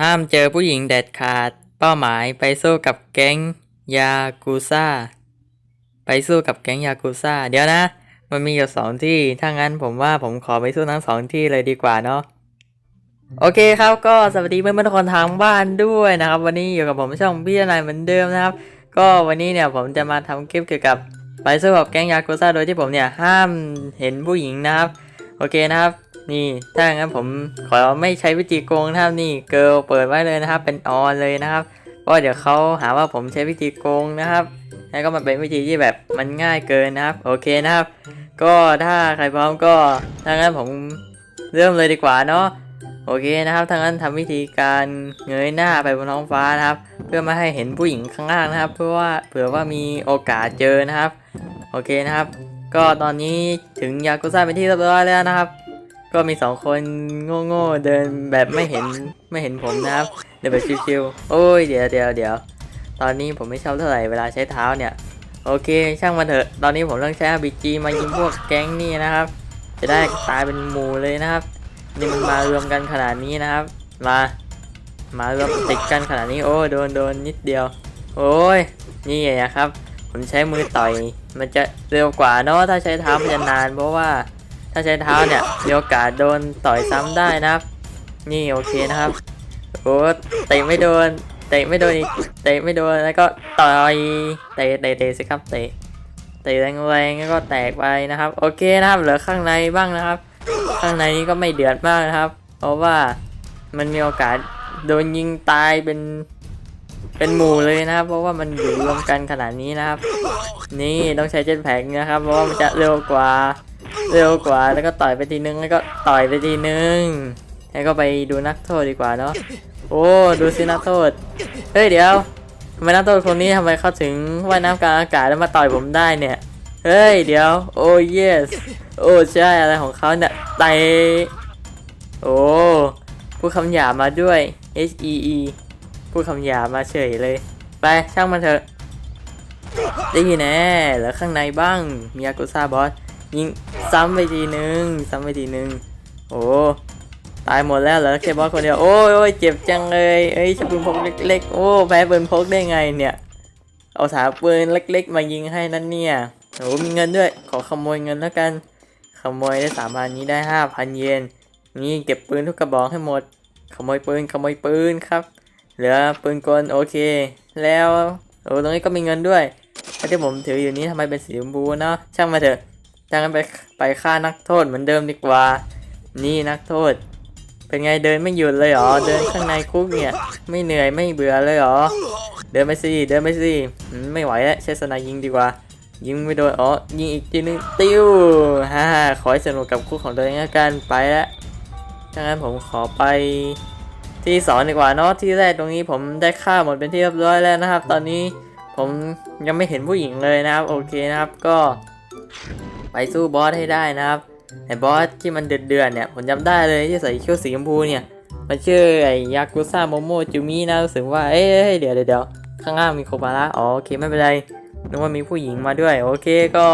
ห้ามเจอผู้หญิงเด็ดขาด เป้าหมายไปสู้กับแก๊งยากูซ่า ไปสู้กับแก๊งยากูซ่า เดี๋ยวนะ มันมีอยู่สองที่ ถ้างั้นผมว่าผมขอไปสู้ทั้งสองที่เลยดีกว่าเนาะ โอเคครับ ก็สวัสดีเพื่อนๆทุกคนทางบ้านด้วยนะครับ วันนี้อยู่กับผมช่องพี่นายเหมือนเดิมนะครับ ก็วันนี้เนี่ยผมจะมาทำคลิปเกี่ยวกับไปสู้กับแก๊งยากูซ่า โดยที่ผมเนี่ยห้ามเห็นผู้หญิงนะครับ โอเคนะครับ นี่ ถ้าอย่างนั้นผมขอไม่ใช้วิธีโกงนะครับนี่เกิลเปิดไว้เลยนะครับ เป็นออนเลยนะครับเพราะเดี๋ยวเขาหาว่าผมใช้วิธีโกงนะครับแล้วก็มันเป็นวิธีที่แบบมันง่ายเกินนะครับ โอเคนะครับ ก็ถ้าใครพร้อมก็ถ้างั้นผมเริ่มเลยดีกว่าเนาะโอเคนะครับถ้างั้นทำวิธีการเงยหน้าไปบนท้องฟ้านะครับ เพื่อไม่ให้เห็นผู้หญิงข้างล่างนะครับ เพื่อว่าเผื่อว่ามีโอกาสเจอนะครับ โอเคนะครับ ก็ตอนนี้ถึงยากุซ่าเป็นที่เรียบร้อยแล้วนะครับ ก็มีสองคนโง่ๆเดินแบบไม่เห็นไม่เห็นผมนะครับ เดินแบบชิวๆโอ้ยเดี๋ยวเดี๋ยวเดี๋ยวตอนนี้ผมไม่ชอบเท่าไหร่เวลาใช้เท้าเนี่ย โอเคช่างมันเถอะ ตอนนี้ผมต้องใช้ RPG มายิงพวกแก๊งนี่นะครับ จะได้ตายเป็นหมู่เลยนะครับ นี่มันมารวมกันขนาดนี้นะครับ มามารวมติดกันขนาดนี้โอ้โดนโดนนิดเดียว โอ้ยนี่ไงครับ ผมใช้มือต่อย มันจะเร็วกว่าเนาะถ้าใช้เท้ามันจะนานเพราะว่า ถ้าใช้เท้าเนี่ยมีโอกาสโดนต่อยซ้ำได้นะครับ นี่โอเคนะครับโอ้เตะไม่โดนเตะไม่โดนอีกเตะไม่โดนแล้วก็ต่อยเตะเตะเตะสิครับเตะเตะแรงๆแล้วก็แตกไปนะครับ โอเคนะครับเหลือข้างในบ้างนะครับ ข้างในนี้ก็ไม่เดือดมากนะครับ เพราะว่ามันมีโอกาสโดนยิงตายเป็นเป็นหมู่เลยนะครับ เพราะว่ามันอยู่รวมกันขนาดนี้นะครับ นี่ต้องใช้เจ็ตแพ็กนะครับ เพราะว่ามันจะเร็วกว่า เร็วกว่าแล้วก็ต่อยไปทีนึงแล้วก็ต่อยไปทีนึงแล้วก็ไปดูนักโทษดีกว่าเนาะโอ้ดูสินักโทษเฮ้ยเดี๋ยวทำไมนักโทษคนนี้ทำไมเขาถึงว่ายน้ำกลางอากาศแล้วมาต่อยผมได้เนี่ยเฮ้ยเดี๋ยวโอ้ yes โอ้ใช่อะไรของเขาเนี่ยเตโอ้พูดคำหยาบมาด้วย H E E พูดคำหยาบมาเฉยเลย ไปช่างมันเถอะได้แน่เหลือข้างในบ้างมียากุซ่าบอสยิง ซ้ำไปทีนึงซ้ำไปทีนึงโอ้ตายหมดแล้วเหรอแค่บอสคนเดียวโอ้ยเจ็บจังเลยเอ้ยใช้ปืนพกเล็กๆโอ้แพ้ปืนพกได้ไงเนี่ย เอาสาปืนเล็ก ๆ มายิงให้นั่นเนี่ยโอ้มีเงินด้วย ขอขโมยเงินแล้วกัน ขโมยได้สามพันนี้ได้ห้าพันเยนนี่เก็บปืนทุกกระบอกให้หมด ขโมยปืนขโมยปืนครับ เหลือปืนกลโอเค แล้วโอ้ตรงนี้ก็มีเงินด้วยแล้วที่ผมถืออยู่นี้ทำไมเป็นสีชมพูเนาะช่างมาเถอะ จากนั้นไปไปฆ่านักโทษเหมือนเดิมดีกว่า นี่นักโทษ เป็นไงเดินไม่หยุดเลยหรอ เดินข้างในคุกเนี่ย ไม่เหนื่อยไม่เบื่อเลยหรอ เดินไปสิ เดินไปสิ ไม่ไหวแล้วใช้สนายยิงดีกว่า ยิงไม่โดน อ๋อ ยิงอีกทีนึง ติ้วฮ่าขอให้สนุกกับคุกของตัวเองกันไปแล้วดังนั้นผมขอไปที่สองดีกว่าเนาะ ที่แรกตรงนี้ผมได้ฆ่าหมดเป็นที่เรียบร้อยแล้วนะครับ ตอนนี้ผมยังไม่เห็นผู้หญิงเลยนะครับ โอเคนะครับ ก็ ไปสู้บอสให้ได้นะครับไอ้บอสที่มันเดือดเดือดๆเนี่ยผมจำได้เลยที่ใส่ชุดสีชมพูเนี่ยมันชื่อไอ้ยากุซ่าโมโมจูมินะรู้สึกว่าเอ้ยเดี๋ยวเดี๋ยวข้างล่างมีโคบาระอ๋อโอเคไม่เป็นไรนึกว่ามีผู้หญิงมาด้วย โอเคก็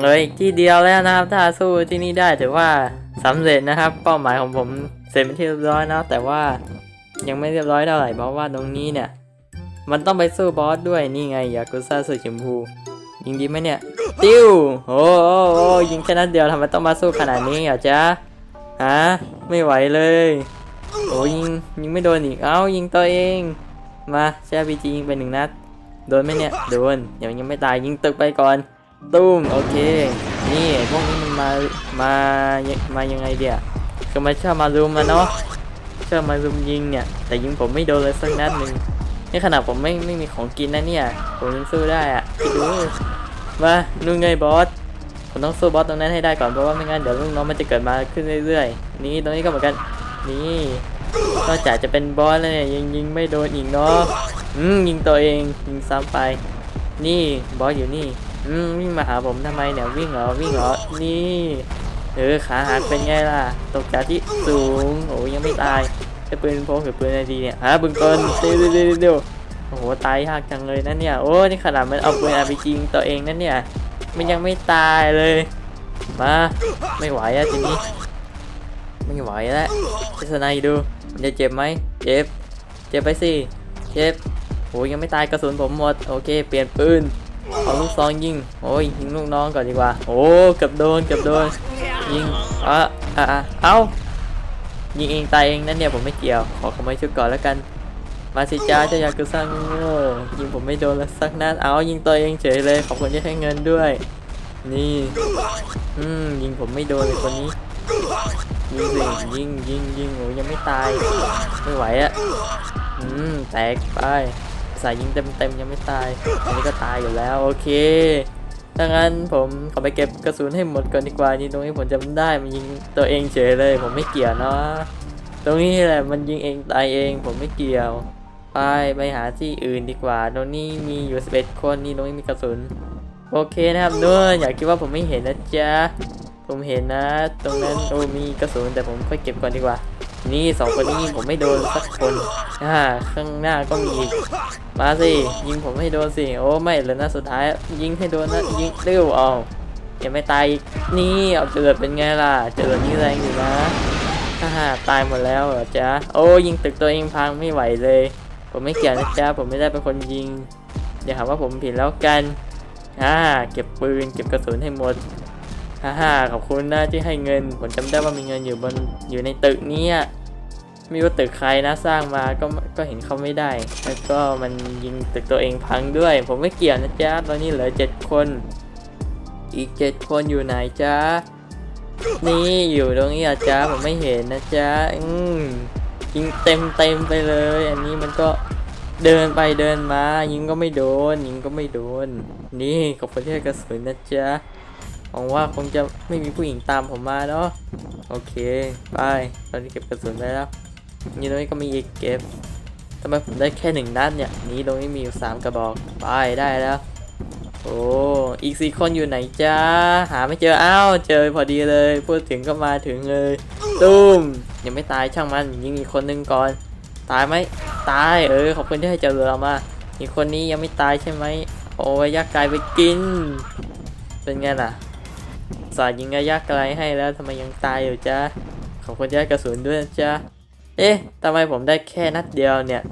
เลยที่เดียวแล้วนะครับ ถ้าสู้ที่นี่ได้ถือว่าสำเร็จนะครับ เป้าหมายของผมเสร็จเป็นที่เรียบร้อยนะแต่ว่ายังไม่เรียบร้อยเท่าไหร่เพราะว่าตรงนี้เนี่ย มันต้องไปสู้บอสด้วยนี่ไงยากุซ่าสีชมพูยิงดีไหมเนี่ย ติ้วโอ้โอ้โอ้ยิงแค่นัดเดียวทำไมต้องมาสู้ขนาดนี้อะจ๊ะฮะไม่ไหวเลยโอ้ยิงยิงไม่โดนอีกเอ้ายิงตัวเองมาแช่พีจียิงไปหนึ่งนัดโดนไหมเนี่ยโดนยังยังไม่ตายยิงตึกไปก่อนตุ้มโอเคนี่พวกนี้มันมามามายังไงเดียก็มาชอบมารุมมาเนาะชอบมารุมยิงเนี่ยแต่ยิงผมไม่โดนเลยสักนัดหนึ่งนี่ขนาดผมไม่ไม่มีของกินนะเนี่ยผมยังสู้ได้อะคิดดู มานู่นไงบอสผมต้องสู้บอสตรงนั้นให้ได้ก่อนเพราะว่าไม่งั้นเดี๋ยวลูกน้องมันจะเกิดมาขึ้นเรื่อยๆ นี่ตรงนี้ก็เหมือนกันนี่นอกจากจะเป็นบอสแล้วเนี่ยยังยิงไม่โดนอีกเนาะอืมยิงตัวเองยิงซ้ำไป นี่บอสอยู่นี่อืมวิ่งมาหาผมทำไมเนี่ยวิ่งเหรอวิ่งเหรอนี่เออขาหักเป็นไงล่ะตกจากที่สูงโอ้ยังไม่ตายจะปืนพกหรือปืนอะไรดีเนี่ยหาปืนกลเดี๋ยวเดี๋ยวเดี๋ยวเดี๋ยว โอ้โหตายยากจังเลยนะเนี่ยโอ้นี่ขนาดมันเอาปืนอาร์พีจีตัวเองนั่นเนี่ยมันยังไม่ตายเลยมาไม่ไหวอะทีนี้ไม่ไหวแล้วเจสนายดูมันจะเจ็บไหมเจ็บเจ็บไปสิเจ็บโอ้ยยังไม่ตายกระสุนผมหมดโอเค เปลี่ยนปืนเอาลูกซองยิงโอ้ยยิงลูกน้องก่อนดีกว่าโอ้เกือบโดนเกือบโดนยิงอะอะเอายิงเองตายเองนั่นเนี่ยผมไม่เกี่ยวขอขโมยชุดก่อนแล้วกัน มาสิจ้าเจ้ายากุซ่าโง่ยิงผมไม่โดนแล้วสักนัดเอายิงตัวเองเฉยเลยขอบคุณที่ให้เงินด้วย นี่อืมยิงผมไม่โดนเลยคนนี้ยิงสิยิงยิงยิงโอ้ยังไม่ตายไม่ไหวอะอืมแตกไปสายยิงเต็มเต็มยังไม่ตายอันนี้ก็ตายอยู่แล้วโอเคถ้างั้นผมขอไปเก็บกระสุนให้หมดก่อนดีกว่านี่ตรงนี้ผมจำได้มันยิงตัวเองเฉยเลย ผมไม่เกี่ยวเนาะตรงนี้แหละมันยิงเองตายเองผมไม่เกี่ยว ไปไปหาที่อื่นดีกว่าตรงนี้มีอยู่11คนนี่ตรงนี้มีกระสุน โอเคนะครับนู่นอย่าคิดว่าผมไม่เห็นนะจ๊ะ ผมเห็นนะ ตรงนั้นโอ้มีกระสุนแต่ผมค่อยเก็บก่อนดีกว่า นี่สองคนนี้ยิงผมไม่โดนสักคนอ่าข้างหน้าก็มีมาสิยิงผมให้โดนสิโอ้ไม่เลยนะสุดท้ายยิงให้โดนนะยิงเร็วเอายังไม่ตายอีกนี่เอาเจริญเป็นไงล่ะเจริญนี่แรงอยู่นะฮ่าฮ่าตายหมดแล้วเหรอจ๊ะโอ้ยิงตึกตัวเองพังไม่ไหวเลย ผมไม่เกี่ยวนะจ๊ะผมไม่ได้เป็นคนยิงอย่าหาว่าผมผิดแล้วกันอ่าเก็บปืนเก็บกระสุนให้หมดฮ่าฮ่าขอบคุณนะที่ให้เงิน ผมจำได้ว่ามีเงินอยู่บนอยู่ในตึกเนี้ไม่รู้ตึกใครนะสร้างมาก็ก็เห็นเขาไม่ได้ แล้วก็มันยิงตึกตัวเองพังด้วย ผมไม่เกี่ยวนะจ๊ะตอนนี้เหลือเจ็ดคน อีกเจ็ดคนอยู่ไหนจ๊ะนี่อยู่ตรงนี้อะจ๊ะผมไม่เห็นนะจ๊ะอืมยิงเต็มเต็มไปเลย อันนี้มันก็ เดินไปเดินมา ยิงก็ไม่โดน ยิงก็ไม่โดน นี่ขอบคุณที่ให้กระสุนนะจ๊ะหวังว่าคงจะไม่มีผู้หญิงตามผมมาเนาะโอเค ไป ตอนนี้เก็บกระสุนได้แล้วนี่ตรงนี้ก็มีอีกเก็บทำไมผมได้แค่หนึ่งนัดเนี่ย นี่ตรงนี้มีอยู่สามกระบอก ไปได้แล้ว โอ้ อีกสี่คนอยู่ไหนจ้า หาไม่เจอ อ้าว เจอพอดีเลย พูดถึงก็มาถึงเลย ตุ้ม ยังไม่ตายช่างมัน ยิงอีกคนหนึ่งก่อน ตายไหมตายเออขอบคุณที่ให้เจอเรามาอีกคนนี้ยังไม่ตายใช่ไหมโอ้ยยักษ์กลายไปกิน เป็นไงล่ะสาดยิงระยะไกลให้แล้วทำไมยังตายอยู่จ้าขอบคุณที่ให้กระสุนด้วยจ้าเอ๊ะทำไมผมได้แค่นัดเดียวเนี่ย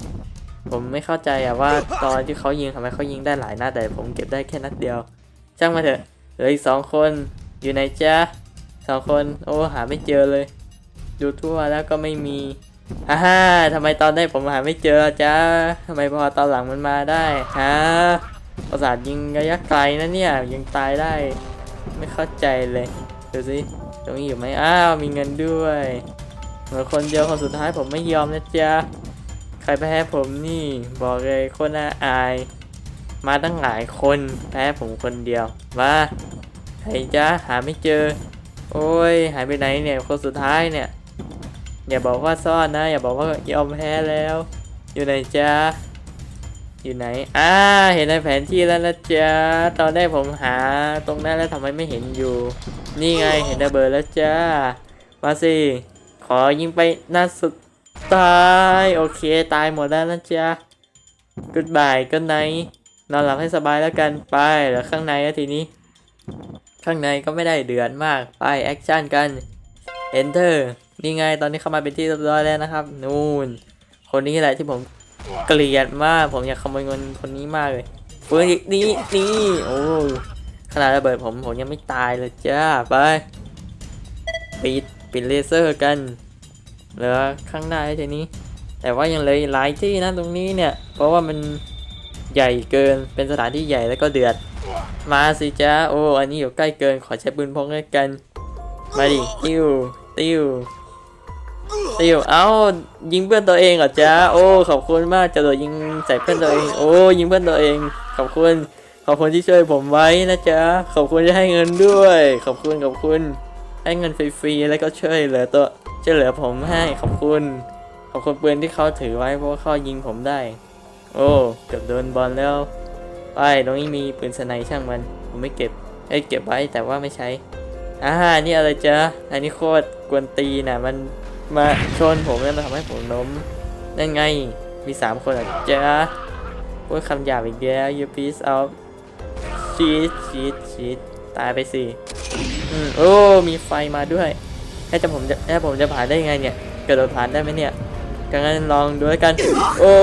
ผมไม่เข้าใจอะว่าตอนที่เขายิงทำไมเขายิงได้หลายนัดแต่ผมเก็บได้แค่นัดเดียวช่างมาเถอะเหลืออีกสองคนอยู่ไหนจ้าสองคนโอ้หาไม่เจอเลย ดูทั่วแล้วก็ไม่มี ฮ่าฮ่าทำไมตอนได้ผมหาไม่เจอจ้าทำไมพอตอนหลังมันมาได้ฮะประสาทยิงระยะไกลนะเนี่ยยังตายได้ ไม่เข้าใจเลยดูสิตรงนี้อยู่ไหมอ้าวมีเงินด้วยเหมือนคนเดียวคนสุดท้ายผมไม่ยอมนะจ๊ะใครแพ้ผมนี่บอกเลยคนน่าอาย มาตั้งหลายคนแพ้ผมคนเดียวมาใครจ๊ะหาไม่เจอ โอ้ยหายไปไหนเนี่ยคนสุดท้ายเนี่ย อย่าบอกว่าซ่อนนะ อย่าบอกว่ายอมแพ้แล้ว อยู่ไหนจ๊ะอยู่ไหน อ่า เห็นในแผนที่แล้วนะจ๊ะ ตอนแรกผมหาตรงนั้นแล้วทำไมไม่เห็นอยู่ นี่ไง เห็นระเบิดแล้วจ้า มาสิ ขอยิงไปนัดสุดท้าย โอเค ตายหมดแล้วนะจ๊ะ goodbye ก็ไนนอนหลับให้สบายแล้วกัน ไปแล้วข้างในแล้วทีนี้ ข้างในก็ไม่ได้เดือดมาก ไปแอคชั่นกัน enter นี่ไงตอนนี้เข้ามาเป็นที่เรียบร้อยแล้วนะครับนู่นคนนี้แหละที่ผมเกลียดมาก ผมอยากขโมยเงินคนนี้มากเลยปืนอีกนี่นี่โอ้ขนาดระเบิดผมผมยังไม่ตายเลยจ้าไปปิดปิดเลเซอร์กันเหลือข้างหน้าไอ้ทีนี้ แต่ว่ายังเหลยหลายที่นะตรงนี้เนี่ย เพราะว่ามันใหญ่เกินเป็นสถานที่ใหญ่แล้วก็เดือด มาสิจ้าโอ้อันนี้อยู่ใกล้เกินขอใช้ปืนพกด้วยกัน มาดิติ้วติ้ว ติวเอ้ายิงเพื่อนตัวเองเหรอจ๊ะโอ้ขอบคุณมากจะโดดยิงใส่เพื่อนตัวเอง โอ้ยิงเพื่อนตัวเอง ขอบคุณ ขอบคุณที่ช่วยผมไว้นะจ๊ะขอบคุณที่ให้เงินด้วย ขอบคุณขอบคุณ ให้เงินฟรีๆแล้วก็ช่วยเหลือตัวช่วยเหลือผมให้ขอบคุณ ขอบคุณปืนที่เขาถือไว้เพราะว่าเขายิงผมได้ โอ้เกือบโดนบอลแล้วไปตรงนี้มีปืนสไนช่างมันผมไม่เก็บเอ้ยเก็บไว้แต่ว่าไม่ใช้อ่านี่อะไรจ๊ะอันนี้โคตรกวนตีนน่ะมัน มาชนผมแล้วมาทำให้ผมล้มนั่นไงมีสามคนอะจ้าพูดคำหยาบอีกแล้ว you piece of shit shit shit ตายไปสิอืมโอ้มีไฟมาด้วยถ้าจะผมจะถ้ผมจะผ่านได้ยังไงเนี่ยกระโดดผ่านได้ไหมเนี่ยกังั้นลองดูแล้วกัน โอ้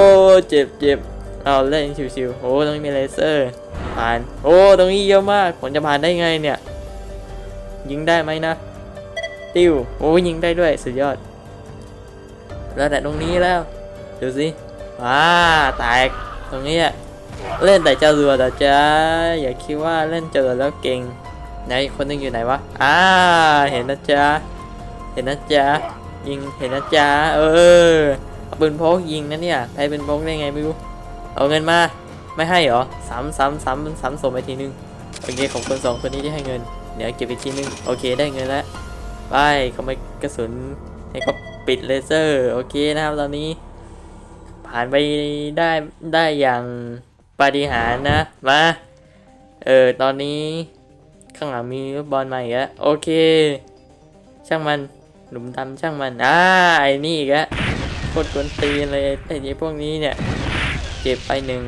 เจ็บเจ็บเอาเล่นชิวๆโอ้ตรงนี้มีเลเซอร์ผ่านโอ้ตรงนี้เยอะมากผมจะผ่านได้ไงเนี่ยยิงได้ไหมนะติวโอ้ยิงได้ด้วยสุดยอด แล้วแต่ตรงนี้แล้วดูสิว้าแตกตรงนี้อะเล่นแต่จรวดอะจ๊ะอย่าคิดว่าเล่นเจรวดแล้วเก่งไหนคนนึงอยู่ไหนวะอ่าเห็นนะจ๊ะเห็นนะจ๊ะยิงเห็นนะจ๊ะเออเอาปืนพกยิงนะเนี่ยใช้ปืนพกได้ไงไม่รู้เอาเงินมาไม่ให้เหรอซ้ำซ้ำซ้ำซ้ำส่งไปทีนึงโอเคของคนสองคนนี้ที่ให้เงินเดี๋ยวเก็บอีกทีนึงโอเคได้เงินแล้วไปเขาไม่กระสุนให้เขา ปิดเลเซอร์โอเคนะครับตอนนี้ ผ่านไปได้ได้อย่างปาฏิหาริย์นะมาเออตอนนี้ข้างหลังมีลูกบอลมาอีกแล้วโอเค ช่างมันหลุมดำช่างมันอ่าไอ้นี่อีกแล้วโคตรกวนตีนเลยไอ้นี่พวกนี้เนี่ยเจ็บไปหนึ่ง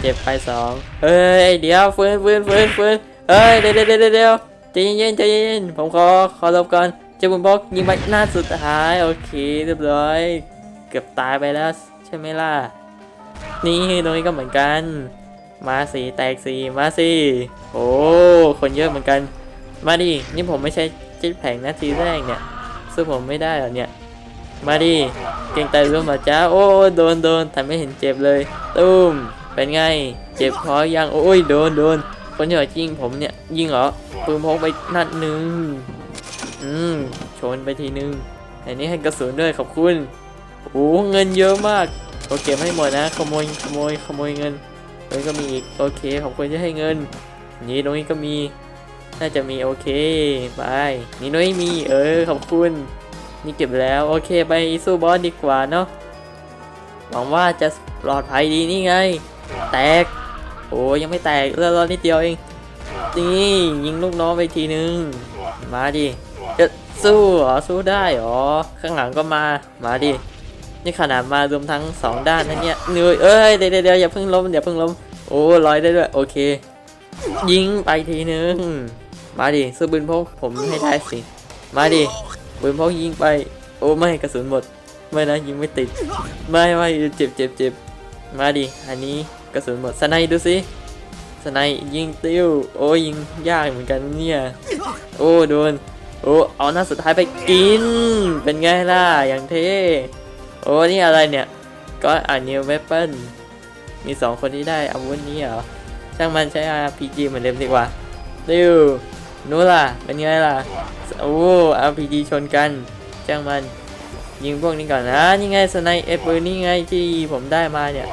เจ็บไปสองเฮ้ยเดี๋ยวฟื้นฟื้นฟื้นฟื้นเฮ้ยเดี๋ยวเดี๋ยวเดี๋ยวเดี๋ยวใจเย็นใจเย็นผมขอขอหลบก่อน เจ้าบุญบอกยิงไปหน้าสุดท้ายโอเคเรียบร้อย เกือบตายไปแล้วใช่ไหมล่ะ นี่ตรงนี้ก็เหมือนกัน มาสีแตกสีมาสิโอ้คนเยอะเหมือนกัน มาดิ นี่ผมไม่ใช่จิ๊ดแผงนะทีแรกเนี่ยสู้ผมไม่ได้หรอเนี่ย มาดิ เก่งใจร่วมมาจ้า โอ้โดนโดนแต่ไม่เห็นเจ็บเลย ตุ้ม เป็นไง เจ็บพอยัง โอ้ยโดนโดนคนที่ว่ายิงผมเนี่ย ยิงเหรอปืนพกไปนัดหนึ่ง อืม ชนไปทีนึง อันนี้ให้กระสุนด้วยขอบคุณ โอ้เงินเยอะมากโอเก็บให้หมดนะ ขโมย ขโมย ขโมยเงินตรงนี้ก็มีอีก โอเค ขอบคุณที่ให้เงิน นี่ตรงนี้ก็มี น่าจะมีโอเคไปนี่น้อยมี เออ ขอบคุณ นี่เก็บแล้ว โอเค ไปสู้บอสดีกว่าเนาะ หวังว่าจะปลอดภัยดีนี่ไง แตก โอ้ยังไม่แตกเลือดรอนิดเดียวเอง นี่ยิงลูกน้องไปทีนึง มาดิ สู้เหรอสู้ได้เหรอข้างหลังก็มามาดินี่ขนาดมารวมทั้งสองด้านนะเนี่ยเหนื่อยเอ้ยเดี๋ยวเดี๋ยวอย่าเพิ่งล้มอย่าเพิ่งล้มโอ้ลอยได้ด้วยโอเค ยิงไปทีนึงมาดิซื้อปืนพกผมให้ได้สิมาดิปืนพกยิงไป โอ้ไม่กระสุนหมดไม่นะยิงไม่ติด ไม่ไม่เจ็บเจ็บเจ็บมาดิอันนี้กระสุนหมดสไนดูสิสไนยิงติ้วโอ้ยิงยากเหมือนกันเนี่ยโอ้โดน โอ้เอาหน้าสุดท้ายไปกิน เป็นไงล่ะ อย่างเท่โอ้นี่อะไรเนี่ยก็อ่าน new weapon มีสองคนที่ได้อาวุธนี้เหรอ ช่างมันใช้ RPG เหมือนเดิมดีกว่าดิวนู้นล่ะ เป็นไงล่ะ โอ้ RPG ชนกัน ช่างมัน ยิงพวกนี้ก่อนนะ นี่ไงสไนเอฟเปอร์นี่ไงที่ผมได้มาเนี่ย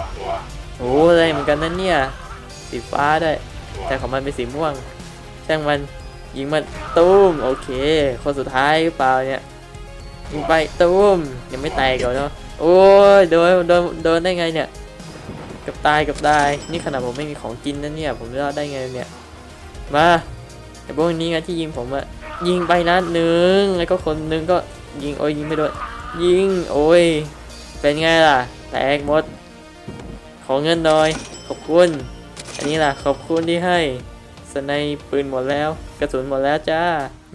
โอ้อะไรเหมือนกันนั่นเนี่ย สีฟ้าได้ แต่ของมันเป็นสีม่วง ช่างมัน ยิงมันตุ้มโอเค คนสุดท้ายหรือเปล่าเนี่ยยิงไปตุ้มยังไม่แตกก่อนเนาะโอ้ยโดนโดนโดนได้ไงเนี่ยกับตายกับตายนี่ขนาดผมไม่มีของกินนะเนี่ย ผมรอดได้ไงเนี่ยมาไอ้พวกนี้ไงที่ยิงผมอะยิงไปนัดหนึ่งแล้วก็คนหนึงก็ยิงโอ้ยยิงไม่โดนยิงโอ้ยเป็นไงล่ะ แตกหมด ขอเงินหน่อยขอบคุณ อันนี้ล่ะขอบคุณที่ให้ สไนปืนหมดแล้ว กระสุนหมดแล้วจ้า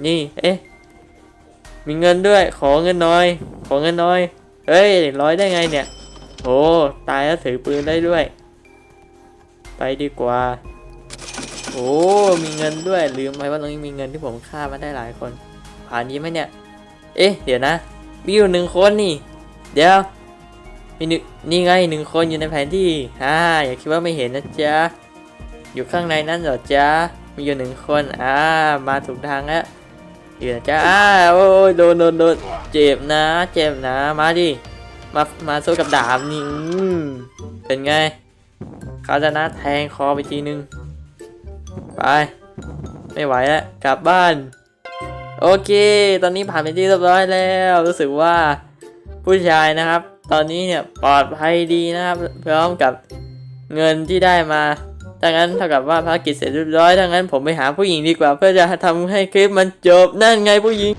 นี่เอ๊ะมีเงินด้วยขอเงินหน่อย ขอเงินหน่อยเฮ้ยร้อยได้ไงเนี่ยโอ้ตายแล้วถือปืนได้ด้วย ไปดีกว่า โอ้มีเงินด้วยลืมไปว่าตรงนี้มีเงินที่ผมฆ่ามาได้หลายคน ผ่านนี้ไหมเนี่ย เอ๊ะเดี๋ยวนะมีอยู่หนึ่งคนนี่ เดี๋ยวมีนี่ไงหนึ่งคนอยู่ในแผนที่อ่าอย่าคิดว่าไม่เห็นนะจ๊ะ อยู่ข้างในนั่นเหรอจ๊ะมีอยู่หนึ่งคนอ่ามาถูกทางแล้วอยู่นะจ๊ะอ้าโอ้ยโดนโดนโดนเจ็บนะ เจ็บนะมาดิมามาสู้กับดาบนี่เป็นไงเขาจะนะแทงคอไปทีนึงไปไม่ไหวแล้วกลับบ้าน โอเค ตอนนี้ผ่านไปที่เรียบร้อยแล้ว รู้สึกว่าผู้ชายนะครับ ตอนนี้เนี่ยปลอดภัยดีนะครับ พร้อมกับเงินที่ได้มา ดังนั้นเท่ากับว่าภารกิจเสร็จเรียบร้อยดังนั้นผมไปหาผู้หญิงดีกว่า เพื่อจะทำให้คลิปมันจบนั่นไงผู้หญิง